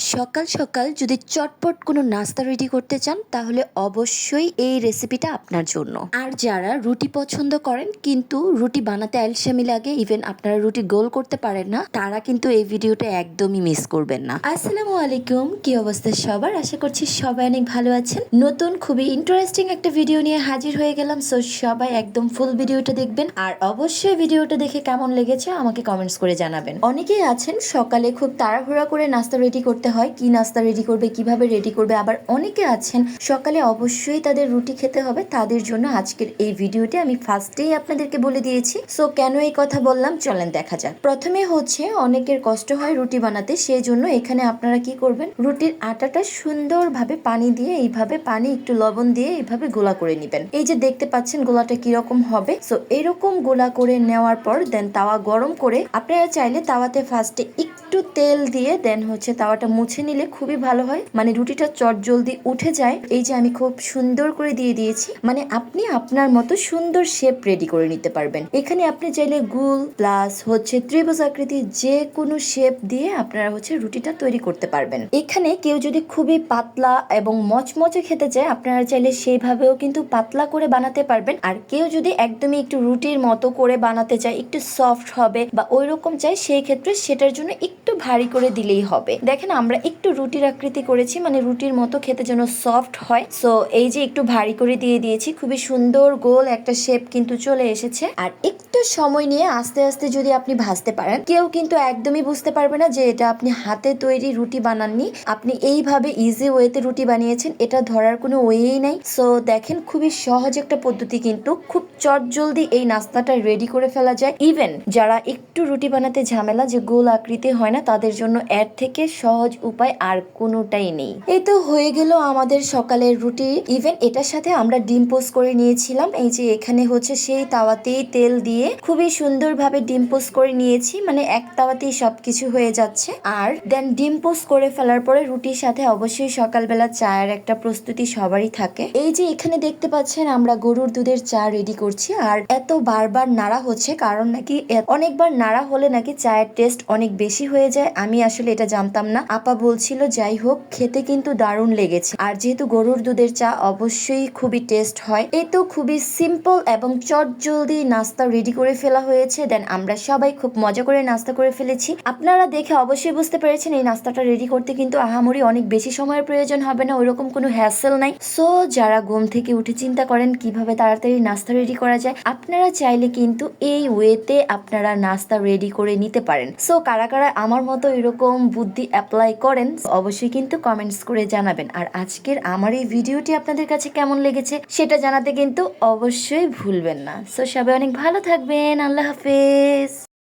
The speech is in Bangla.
সকাল সকাল যদি চটপট কোনো নাস্তা রেডি করতে চান, তাহলে অবশ্যই এই রেসিপিটা আপনার জন্য। আর যারা রুটি পছন্দ করেন, কিন্তু রুটি বানাতে অ্যালসামি লাগে ইভেন আপনারা রুটি গোল করতে পারেন না, তারা কিন্তু এই ভিডিওটা একদমই মিস করবেন না। আসসালামু আলাইকুম, কি অবস্থা সবার? আশা করছি সবাই অনেক ভালো আছেন। নতুন খুবই ইন্টারেস্টিং একটা ভিডিও নিয়ে হাজির হয়ে গেলাম সো সবাই একদম ফুল ভিডিওটা দেখবেন। আর অবশ্যই ভিডিওটা দেখে কেমন লেগেছে, আমাকে কমেন্টস করে জানাবেন। অনেকেই আছেন, সকালে খুব তাড়াহুড়া করে নাস্তা রেডি করতে হয়, কি নাস্তা রেডি করবে, কীভাবে রেডি করবে, আবার অনেকে আছেন, সকালে অবশ্যই তাদের রুটি খেতে হবে, তাদের জন্য আজকের এই ভিডিওটি আমি ফার্স্টেই আপনাদেরকে বলে দিয়েছি। সো কেন এই কথা বললাম? চলেন দেখা যাক। প্রথমে হচ্ছে, অনেকের কষ্ট হয় রুটি বানাতে সেই জন্য এখানে আপনারা কি করবেন? রুটির আটাটা সুন্দরভাবে পানি দিয়ে, এইভাবে পানি, একটু লবণ দিয়ে এইভাবে গোলা করে নেবেন। এই যে দেখতে পাচ্ছেন গোলাটা কীরকম হবে। সো এরকম গোলা করে নেওয়ার পর দেন তাওয়া গরম করে, আপনারা চাইলে তাওয়াতে ফার্স্টে একটু তেল দিয়ে দেন হচ্ছে তাওয়াটা মুছে নিলে খুবই ভালো হয়। মানে রুটিটা চট জলদি উঠে যায়। এই যে আমি খুব সুন্দর করে দিয়ে দিয়েছি। মানে আপনি আপনার মতো সুন্দর শেপ রেডি করে নিতে পারবেন। এখানে আপনি চাইলে গুল প্লাস হচ্ছে ত্রিভুজ আকৃতি যে কোনো শেপ দিয়ে আপনারা হচ্ছে রুটিটা তৈরি করতে পারবেন। এখানে কেউ যদি খুবই পাতলা এবং মচমচে খেতে চায়, আপনারা চাইলে সেইভাবেও কিন্তু পাতলা করে বানাতে পারবেন। আর কেউ যদি একদমই একটু রুটির মতো করে বানাতে চায়, একটু সফট হবে বা ওই রকম চাই সেই ক্ষেত্রে সেটার জন্য একটু ভারী করে দিলেই হবে। দেখেন, আমরা একটু রুটির আকৃতি করেছি মানে রুটির মতো খেতে যেন সফট হয়। সো এই যে একটু ভারী করে দিয়ে দিয়েছি, খুবই সুন্দর গোল একটা শেপ কিন্তু চলে এসেছে। আর একটু সময় নিয়ে আস্তে আস্তে যদি আপনি ভাজতে পারেন, কেউ কিন্তু একদমই বুঝতে পারবে না যে এটা আপনি হাতে তৈরি রুটি বানাননি। আপনি এইভাবে ইজি ওয়েতে রুটি বানিয়েছেন, এটা ধরার কোনো ওয়েই নাই। সো দেখেন খুবই সহজ একটা পদ্ধতি কিন্তু খুব চট জলদি এই নাস্তাটা রেডি করে ফেলা যায়। ইভেন যারা একটু রুটি বানাতে ঝামেলা, যে গোল আকৃতি হয় না, তাদের জন্য এর থেকে সহজ উপায় আর কোনোটাই নেই। এই তো হয়ে গেল আমাদের সকালের রুটি। ইভেন এটার সাথে আমরা ডিম পোস্ট করে নিয়েছিলাম। এই যে এখানে হচ্ছে সেই তাওয়াতেই তেল দিয়ে খুবই সুন্দরভাবে ডিম পোস্ট করে নিয়েছি। মানে এক তাওয়াতেই সবকিছু হয়ে যাচ্ছে। আর দেন ডিম পোস্ট করে ফেলার পরে রুটির সাথে অবশ্যই সকালবেলা চায়ের একটা প্রস্তুতি সবারই থাকে। এই যে এখানে দেখতে পাচ্ছেন আমরা গরুর দুধের চা রেডি করছি। আর এত বারবার নাড়া হচ্ছে কারণ নাকি অনেকবার নাড়া হলে নাকি চায়ের টেস্ট অনেক বেশি হয়ে যায়। আমি আসলে এটা জানতাম না। আপা বলছিল, যাই হোক, খেতে কিন্তু দারুণ লেগেছে। আর যেহেতু গরুর দুধের চা অবশ্যই খুবই টেস্ট হয় এই তো খুবই সিম্পল এবং চট জলদি নাস্তা রেডি করে ফেলা হয়েছে। দেন আমরা সবাই খুব মজা করে নাস্তা করে ফেলেছি। আপনারা দেখে অবশ্যই বুঝতে পেরেছেন, এই নাস্তাটা রেডি করতে কিন্তু আহামরি অনেক বেশি সময়ের প্রয়োজন হবে না ওইরকম কোনো হ্যাসেল নাই। সো যারা ঘুম থেকে উঠে চিন্তা করেন কীভাবে তাড়াতাড়ি নাস্তা রেডি করা যায়, আপনারা চাইলে কিন্তু এই ওয়েতে আপনারা নাস্তা রেডি করে নিতে পারেন। সো কারা কারা আমার মতো এরকম বুদ্ধি অ্যাপ্লাই করেন, অবশ্যই কিন্তু কমেন্টস করে জানাবেন। আর আজকের আমার এই ভিডিওটি আপনাদের কাছে কেমন লেগেছে সেটা জানাতে কিন্তু অবশ্যই ভুলবেন না। সো সবাই অনেক ভালো থাকবেন। আল্লাহ হাফেজ।